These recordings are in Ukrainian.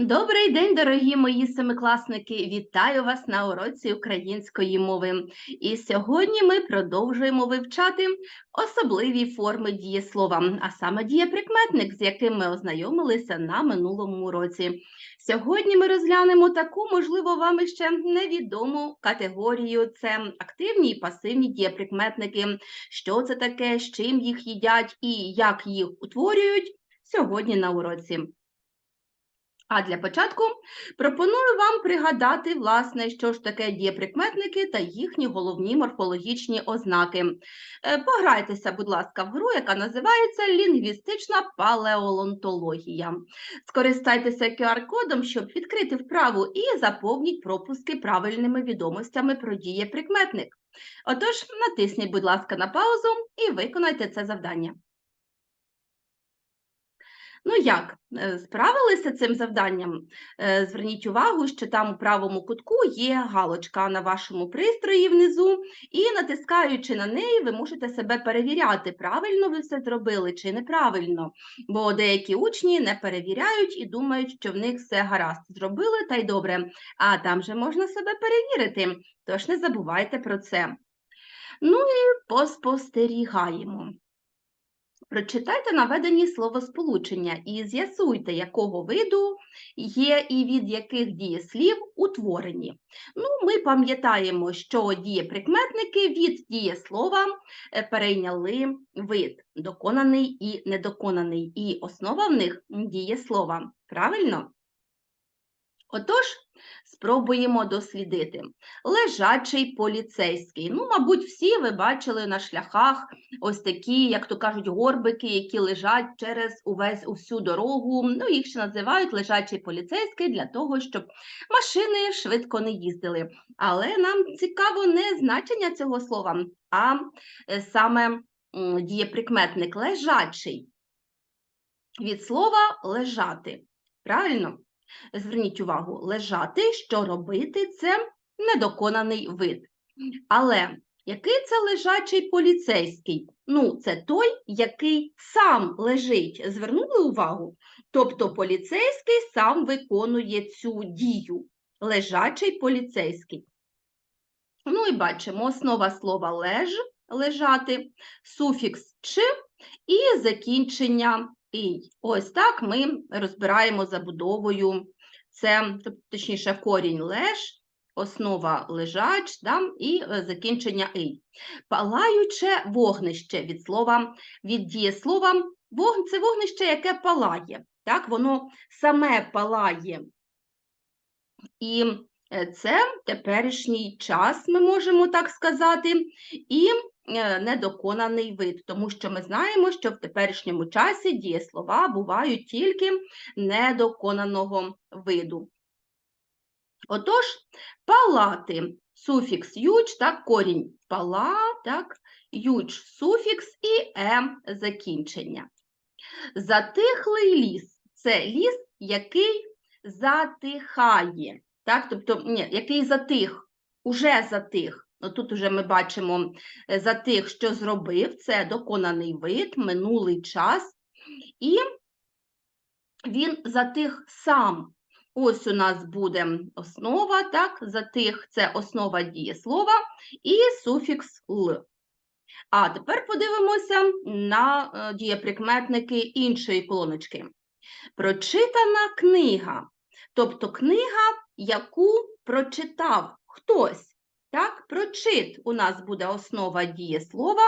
Добрий день, дорогі мої семикласники! Вітаю вас на уроці української мови. І сьогодні ми продовжуємо вивчати особливі форми дієслова, а саме дієприкметник, з яким ми ознайомилися на минулому уроці. Сьогодні ми розглянемо таку, можливо, вам іще невідому категорію: це активні і пасивні дієприкметники. Що це таке, з чим їх їдять і як їх утворюють сьогодні на уроці. А для початку пропоную вам пригадати, власне, що ж таке дієприкметники та їхні головні морфологічні ознаки. Е, Пограйтеся, будь ласка, в гру, яка називається лінгвістична палеолонтологія. Скористайтеся QR-кодом, щоб відкрити вправу і заповніть пропуски правильними відомостями про дієприкметник. Отож, натисніть, будь ласка, на паузу і виконайте це завдання. Ну як, е, справилися цим завданням? Е, Зверніть увагу, що там у правому кутку є галочка на вашому пристрої внизу, і натискаючи на неї, ви можете себе перевіряти, правильно ви все зробили чи неправильно. Бо деякі учні не перевіряють і думають, що в них все гаразд. Зробили та й добре. А там же можна себе перевірити, тож не забувайте про це. Ну і поспостерігаємо. Прочитайте наведені словосполучення і з'ясуйте, якого виду є і від яких дієслів утворені. Ну, Ми пам'ятаємо, що дієприкметники від дієслова е, перейняли вид доконаний і недоконаний, і основа в них дієслова. Правильно? Отож, спробуємо дослідити. Лежачий поліцейський. Ну, мабуть, всі ви бачили на шляхах ось такі, як то кажуть, горбики, які лежать через увесь усю дорогу. Ну, їх ще називають лежачий поліцейський для того, щоб машини швидко не їздили. Але нам цікаво не значення цього слова, а е, саме дієприкметник лежачий. Від слова лежати. Правильно? Зверніть увагу, лежати, що робити це недоконаний вид. Але який це лежачий поліцейський? Ну, це той, який сам лежить. Звернули увагу? Тобто поліцейський сам виконує цю дію. Лежачий поліцейський. Ну і бачимо основа слова леж лежати, суфікс «ч» і закінчення і ось так ми розбираємо забудовою. Це, точніше, корінь леж, основа лежач да, і е, закінчення ий. Палаюче вогнище від слова, від дієслова, вогн, це вогнище, яке палає. Так, Воно саме палає. І е, це теперішній час, ми можемо так сказати. І Е, недоконаний вид, тому що ми знаємо, що в теперішньому часі дієслова бувають тільки недоконаного виду. Отож, палати суфікс юч, так, корінь пала, так, юч суфікс і е закінчення. Затихлий ліс це ліс, який затихає, так, тобто, ні, який затих, уже затих. Ну, тут уже ми бачимо е, за тих, що зробив, це доконаний вид, минулий час, і він за тих сам. Ось у нас буде основа, так, за тих це основа дієслова і суфікс л. А тепер подивимося на е, дієприкметники іншої колоночки. Прочитана книга, тобто книга, яку прочитав хтось. Так, прочит у нас буде основа дієслова,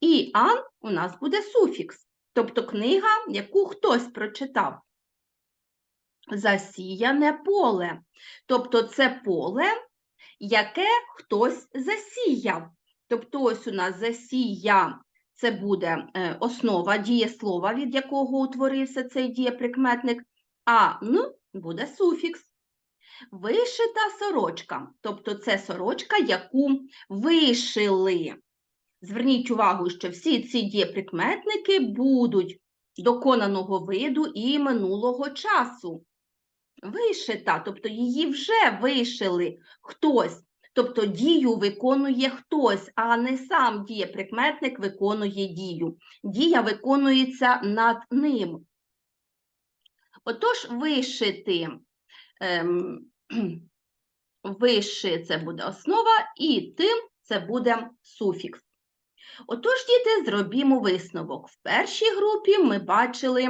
і ан у нас буде суфікс, тобто книга, яку хтось прочитав. Засіяне поле. Тобто це поле, яке хтось засіяв. Тобто, ось у нас засія це буде е, основа дієслова, від якого утворився цей дієприкметник, а н буде суфікс. Вишита сорочка, тобто це сорочка, яку вишили. Зверніть увагу, що всі ці дієприкметники будуть доконаного виду і минулого часу. Вишита, тобто її вже вишили хтось. Тобто дію виконує хтось, а не сам дієприкметник виконує дію. Дія виконується над ним. Отож, вишити ем, вище це буде основа, і тим це буде суфікс. Отож, діти, зробімо висновок. В першій групі ми бачили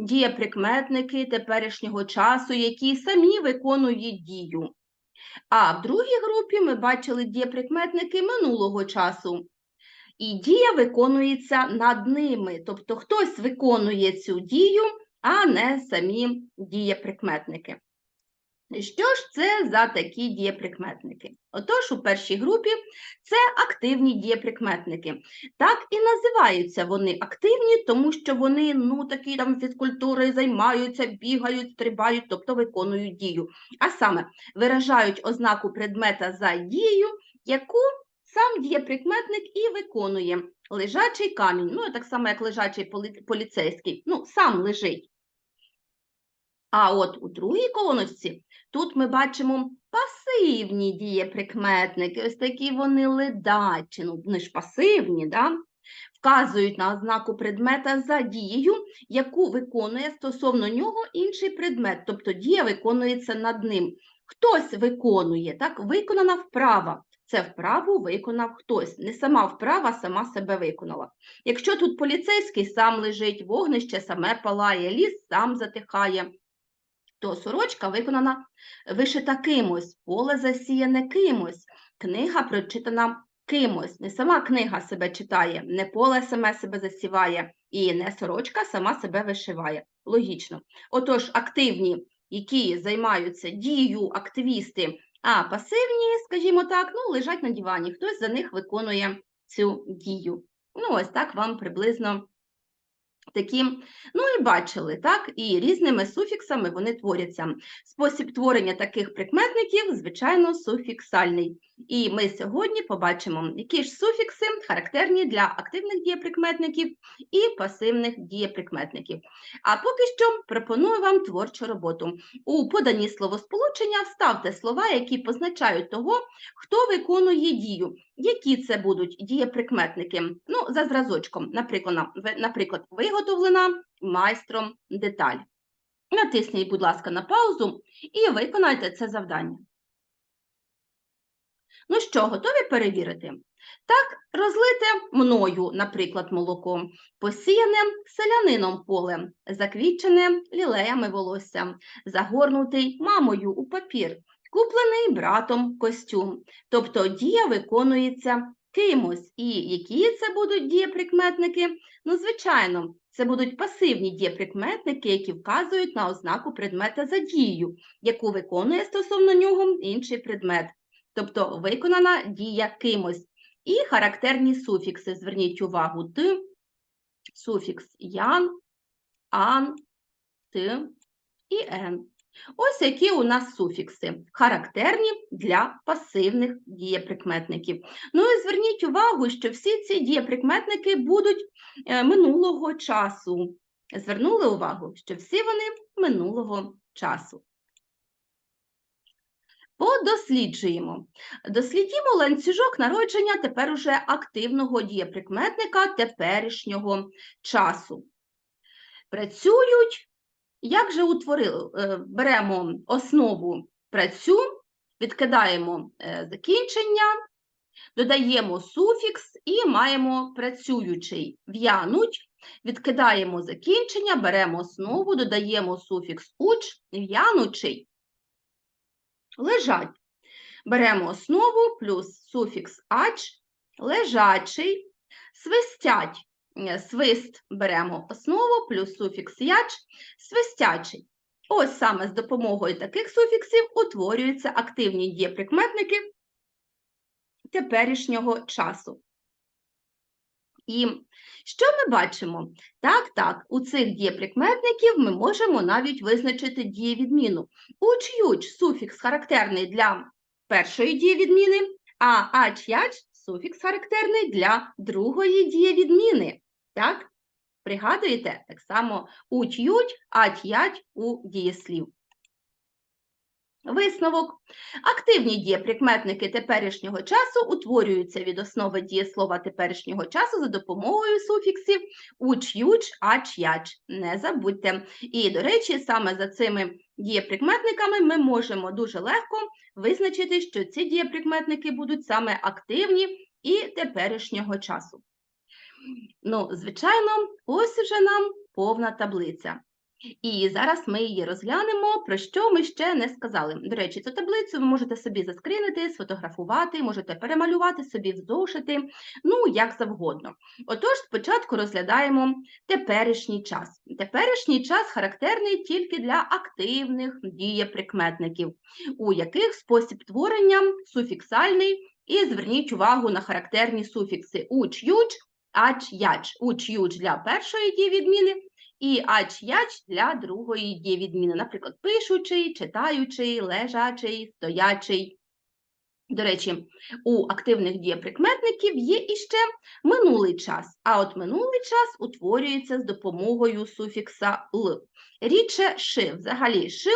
дієприкметники теперішнього часу, які самі виконують дію. А в другій групі ми бачили дієприкметники минулого часу. І дія виконується над ними, тобто хтось виконує цю дію, а не самі дієприкметники. Що ж це за такі дієприкметники? Отож, у першій групі це активні дієприкметники. Так і називаються вони активні, тому що вони ну, такі там фізкультурою займаються, бігають, стрибають, тобто виконують дію. А саме виражають ознаку предмета за дією, яку сам дієприкметник і виконує. Лежачий камінь, ну так само, як лежачий полі- поліцейський, ну, сам лежить. А от у другій колоночці тут ми бачимо пасивні дієприкметники. Ось такі вони ледачі, ну вони ж пасивні, да? вказують на ознаку предмета за дією, яку виконує стосовно нього інший предмет, тобто дія виконується над ним. Хтось виконує, так, виконана вправа. Це вправу виконав хтось. Не сама вправа, сама себе виконала. Якщо тут поліцейський сам лежить, вогнище саме палає, ліс сам затихає, то сорочка виконана вишита кимось, поле засіяне кимось, книга прочитана кимось. Не сама книга себе читає, не поле саме себе засіває, і не сорочка сама себе вишиває. Логічно. Отож, активні, які займаються дією, активісти, а пасивні, скажімо так, ну, лежать на дивані, хтось за них виконує цю дію. Ну, ось так вам приблизно такі, ну і бачили, так, і різними суфіксами вони творяться. Спосіб творення таких прикметників, звичайно, суфіксальний. І ми сьогодні побачимо, які ж суфікси характерні для активних дієприкметників і пасивних дієприкметників. А поки що пропоную вам творчу роботу. У поданні словосполучення вставте слова, які позначають того, хто виконує дію. Які це будуть дієприкметники? Ну, за зразочком, наприклад, виготовлена майстром деталь. Натисніть, будь ласка, на паузу і виконайте це завдання. Ну що, готові перевірити? Так, розлите мною, наприклад, молоко, посіяне селянином полем, заквітчене лілеями волосся, загорнутий мамою у папір, куплений братом костюм. Тобто дія виконується кимось. І які це будуть дієприкметники? Ну, звичайно, це будуть пасивні дієприкметники, які вказують на ознаку предмета за дією, яку виконує стосовно нього інший предмет. Тобто виконана дія кимось. І характерні суфікси. Зверніть увагу т, суфікс ян, ан, т і ен. Ось які у нас суфікси, характерні для пасивних дієприкметників. Ну і зверніть увагу, що всі ці дієприкметники будуть е, минулого часу. Звернули увагу, що всі вони минулого часу. Подосліджуємо. Дослідімо ланцюжок народження тепер уже активного дієприкметника теперішнього часу. Працюють, як же утворили? Е, Беремо основу працю, відкидаємо е, закінчення, додаємо суфікс і маємо працюючий. В'януть, відкидаємо закінчення, беремо основу, додаємо суфікс уч, в'янучий лежать. Беремо основу плюс суфікс ач, лежачий, свистять. Е, Свист беремо основу плюс суфікс яч, свистячий. Ось саме з допомогою таких суфіксів утворюються активні дієприкметники теперішнього часу. І що ми бачимо? Так, так, у цих дієприкметників ми можемо навіть визначити дієвідміну. Уч-юч суфікс характерний для першої дієвідміни, а ач-яч суфікс характерний для другої дієвідміни. Так? Пригадуєте? Так само уч-ють, ать-ять у дієслів. Висновок. Активні дієприкметники теперішнього часу утворюються від основи дієслова теперішнього часу за допомогою суфіксів уч, юч, ач, яч. Не забудьте. І, до речі, саме за цими дієприкметниками ми можемо дуже легко визначити, що ці дієприкметники будуть саме активні і теперішнього часу. Ну, звичайно, ось вже нам повна таблиця. І зараз ми її розглянемо, про що ми ще не сказали. До речі, цю таблицю ви можете собі заскринити, сфотографувати, можете перемалювати собі в ну, як завгодно. Отож, спочатку розглядаємо теперішній час. Теперішній час характерний тільки для активних дієприкметників, у яких спосіб творення суфіксальний, і зверніть увагу на характерні суфікси уч-юч, ач-яч. Уч-юч для першої дієвідміни, і ач-яч для другої дієвідміни, наприклад, пишучий, читаючий, лежачий, стоячий. До речі, у активних дієприкметників є іще минулий час, а от минулий час утворюється з допомогою суфікса л. Рідше ши, взагалі ши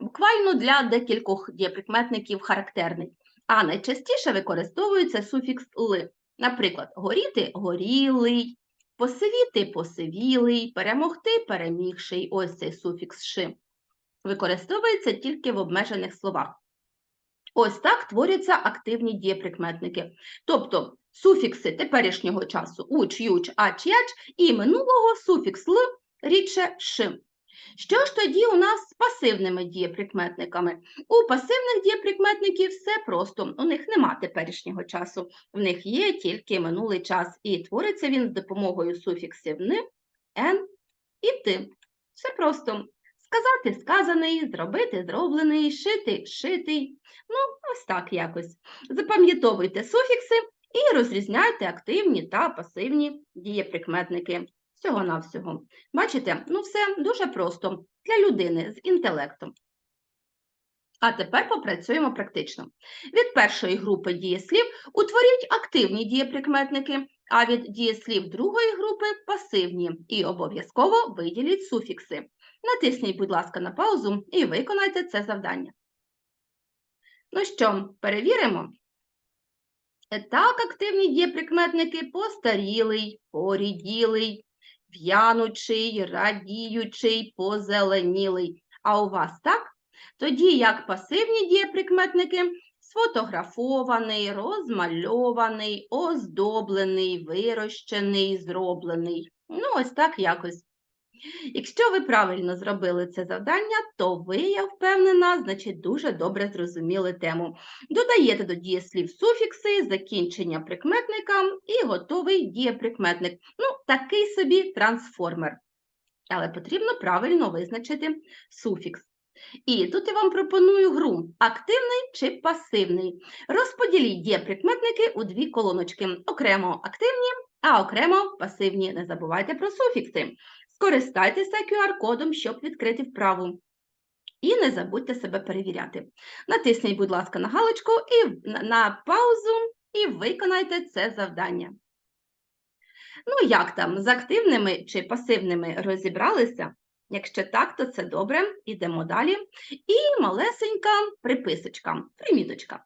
буквально для декількох дієприкметників характерний, а найчастіше використовується суфікс ли. Наприклад, горіти горілий, посивіти посивілий, перемогти перемігший. Ось цей суфікс ши. Використовується тільки в обмежених словах. Ось так творяться активні дієприкметники. Тобто суфікси теперішнього часу уч, юч, ач, яч і минулого суфікс л рідше ш. Що ж тоді у нас з пасивними дієприкметниками? У пасивних дієприкметників все просто, у них нема теперішнього часу, в них є тільки минулий час, і твориться він з допомогою суфіксів «ни», «н» і «ти». Все просто. Сказати сказаний, зробити зроблений, шити шитий. Ну, ось так якось. Запам'ятовуйте суфікси і розрізняйте активні та пасивні дієприкметники. Всього-навсього. Бачите, ну все дуже просто для людини з інтелектом. А тепер попрацюємо практично. Від першої групи дієслів утворіть активні дієприкметники, а від дієслів другої групи пасивні. І обов'язково виділіть суфікси. Натисніть, будь ласка, на паузу і виконайте це завдання. Ну що, перевіримо? Так, активні дієприкметники постарілий, поріділий, в'янучий, радіючий, позеленілий. А у вас так? Тоді як пасивні дієприкметники сфотографований, розмальований, оздоблений, вирощений, зроблений. Ну, ось так якось. Якщо ви правильно зробили це завдання, то ви, я впевнена, значить дуже добре зрозуміли тему. Додаєте до дієслів суфікси, закінчення прикметника і готовий дієприкметник. Ну, такий собі трансформер. Але потрібно правильно визначити суфікс. І тут я вам пропоную гру активний чи пасивний. Розподіліть дієприкметники у дві колоночки. Окремо активні, а окремо пасивні. Не забувайте про суфікси. Скористайтеся QR-кодом, щоб відкрити вправу. І не забудьте себе перевіряти. Натисніть, будь ласка, на галочку і на паузу і виконайте це завдання. Ну, як там, з активними чи пасивними розібралися? Якщо так, то це добре, йдемо далі. І малесенька приписочка, приміточка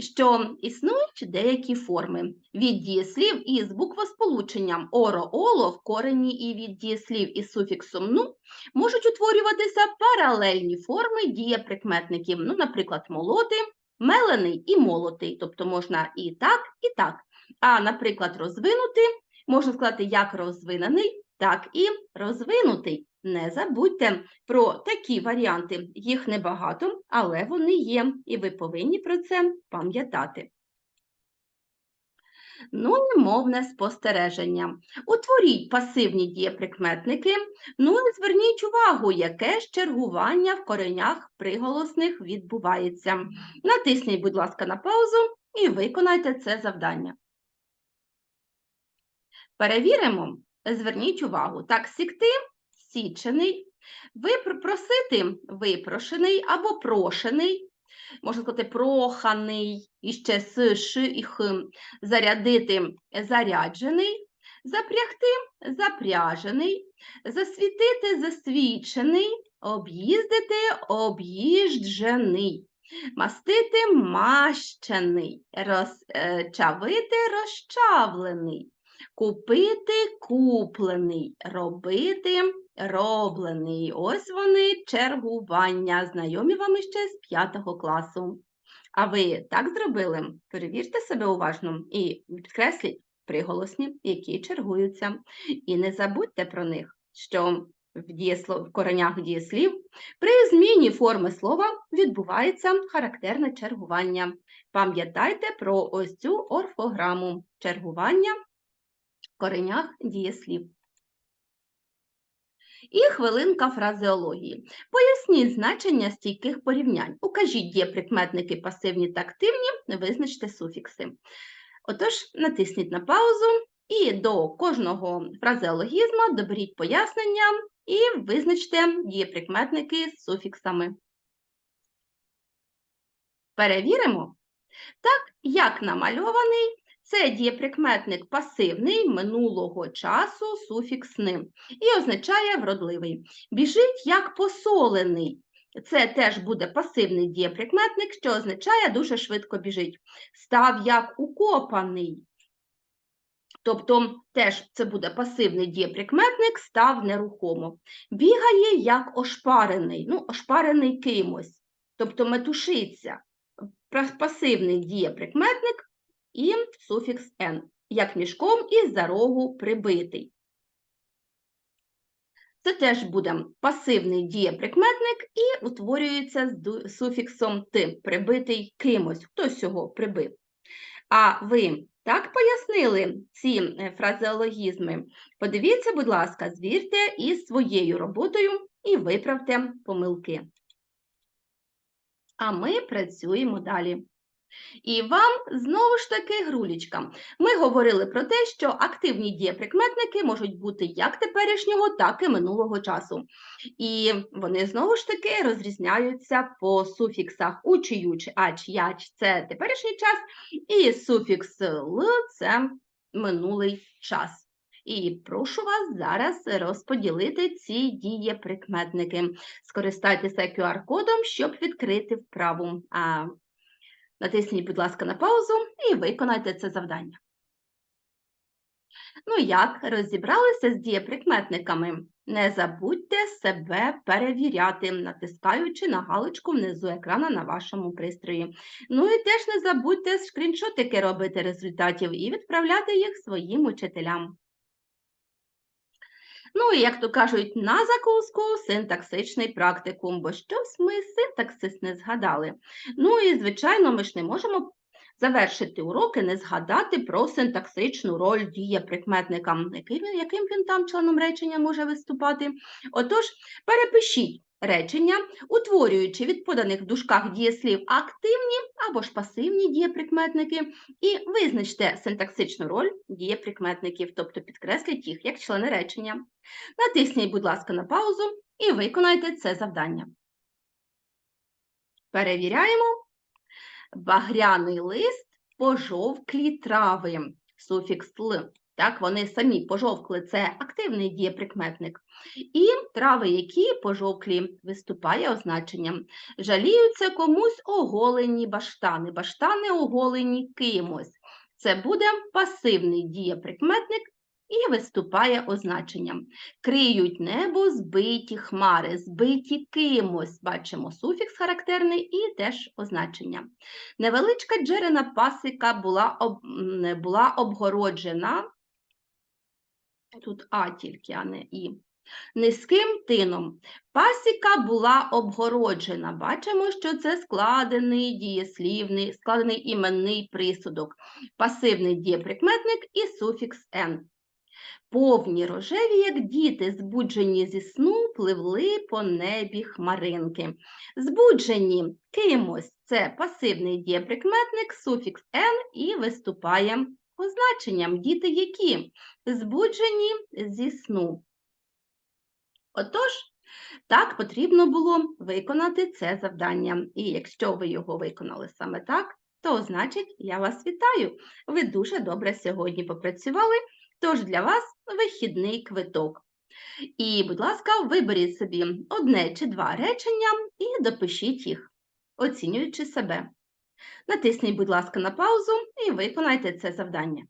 що існують деякі форми від дієслів із буквосполученням оро-оло в корені і від дієслів із суфіксом ну можуть утворюватися паралельні форми дієприкметників, ну, наприклад, молоти, мелений і молотий, тобто можна і так, і так. А, наприклад, розвинути можна сказати як розвинений, так і розвинутий. Не забудьте про такі варіанти. Їх небагато, але вони є, і ви повинні про це пам'ятати. Ну і мовне спостереження. Утворіть пасивні дієприкметники, ну і зверніть увагу, яке ж чергування в коренях приголосних відбувається. Натисніть, будь ласка, на паузу і виконайте це завдання. Перевіримо, зверніть увагу. Так, сікти січений, просити випрошений або прошений, можна сказати, проханий, і ще с, ш зарядити заряджений, запрягти запряжений, засвітити засвічений, об'їздити об'їжджений, мастити мащений, розчавити розчавлений, купити куплений, робити роблений. Ось вони чергування, знайомі вам іще з 5 класу. А ви так зробили? Перевірте себе уважно і підкресліть приголосні, які чергуються. І не забудьте про них, що в, дієслов... в коренях дієслів при зміні форми слова відбувається характерне чергування. Пам'ятайте про ось цю орфограму чергування коренях дієслів. І хвилинка фразеології. Поясніть значення стійких порівнянь. Укажіть дієприкметники пасивні та активні, визначте суфікси. Отож, натисніть на паузу і до кожного фразеологізму доберіть пояснення і визначте дієприкметники з суфіксами. Перевіримо. Так, як намальований, це дієприкметник пасивний минулого часу суфікс «ни» і означає вродливий. Біжить як посолений. Це теж буде пасивний дієприкметник, що означає дуже швидко біжить. Став як укопаний. Тобто теж це буде пасивний дієприкметник, став нерухомо. Бігає як ошпарений, ну, ошпарений кимось, тобто метушиться. Пасивний дієприкметник і суфікс «н», як мішком із за рогу прибитий. Це теж буде пасивний дієприкметник і утворюється з суфіксом «ти», прибитий кимось, хтось його прибив. А ви так пояснили ці е, фразеологізми? Подивіться, будь ласка, звірте із своєю роботою і виправте помилки. А ми працюємо далі. І вам знову ж таки грулічка. Ми говорили про те, що активні дієприкметники можуть бути як теперішнього, так і минулого часу. І вони знову ж таки розрізняються по суфіксах уч, юч, ач, яч це теперішній час, і суфікс л це минулий час. І прошу вас зараз розподілити ці дієприкметники. Скористайтеся QR-кодом, щоб відкрити вправу. Натисніть, будь ласка, на паузу і виконайте це завдання. Ну як, розібралися з дієприкметниками? Не забудьте себе перевіряти, натискаючи на галочку внизу екрана на вашому пристрої. Ну і теж не забудьте скріншотики робити результатів і відправляти їх своїм учителям. Ну, і, як то кажуть, на закуску синтаксичний практикум, бо щось ми синтаксис не згадали. Ну і, звичайно, ми ж не можемо завершити уроки, не згадати про синтаксичну роль дієприкметника, яким, яким він там членом речення може виступати. Отож, перепишіть речення, утворюючи від поданих в дужках дієслів активні або ж пасивні дієприкметники, і визначте синтаксичну роль дієприкметників, тобто підкресліть їх як члени речення. Натисніть, будь ласка, на паузу і виконайте це завдання. Перевіряємо. Багряний лист пожовклі трави. Суфікс «л». Так, вони самі пожовкли це активний дієприкметник. І трави, які пожовклі, виступає означенням. Жаліються комусь оголені баштани. Баштани оголені кимось. Це буде пасивний дієприкметник і виступає означенням. Криють небо збиті хмари, збиті кимось. Бачимо суфікс характерний і теж означення. Невеличка джерена пасика була, об... була обгороджена. Тут А тільки, а не І. Низьким тином. Пасіка була обгороджена. Бачимо, що це складений дієслівний, складений іменний присудок, пасивний дієприкметник і суфікс «н». Повні рожеві, як діти, збуджені зі сну, пливли по небі хмаринки. Збуджені кимось це пасивний дієприкметник, суфікс «н» і виступає означенням діти які збуджені зі сну. Отож, так потрібно було виконати це завдання. І якщо ви його виконали саме так, то значить я вас вітаю. Ви дуже добре сьогодні попрацювали, тож для вас вихідний квиток. І, будь ласка, виберіть собі одне чи два речення і допишіть їх, оцінюючи себе. Натисніть, будь ласка, на паузу і виконайте це завдання.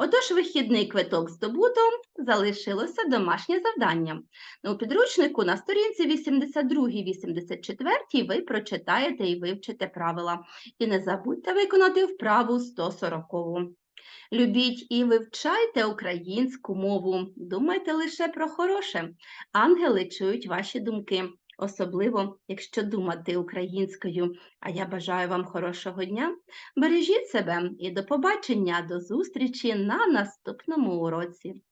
Отож, вихідний квиток здобуто, залишилося домашнє завдання. У підручнику на сторінці 82-84 ви прочитаєте і вивчите правила. І не забудьте виконати вправу 140. Любіть і вивчайте українську мову. Думайте лише про хороше. Ангели чують ваші думки, особливо, якщо думати українською. А я бажаю вам хорошого дня. Бережіть себе і до побачення, до зустрічі на наступному уроці.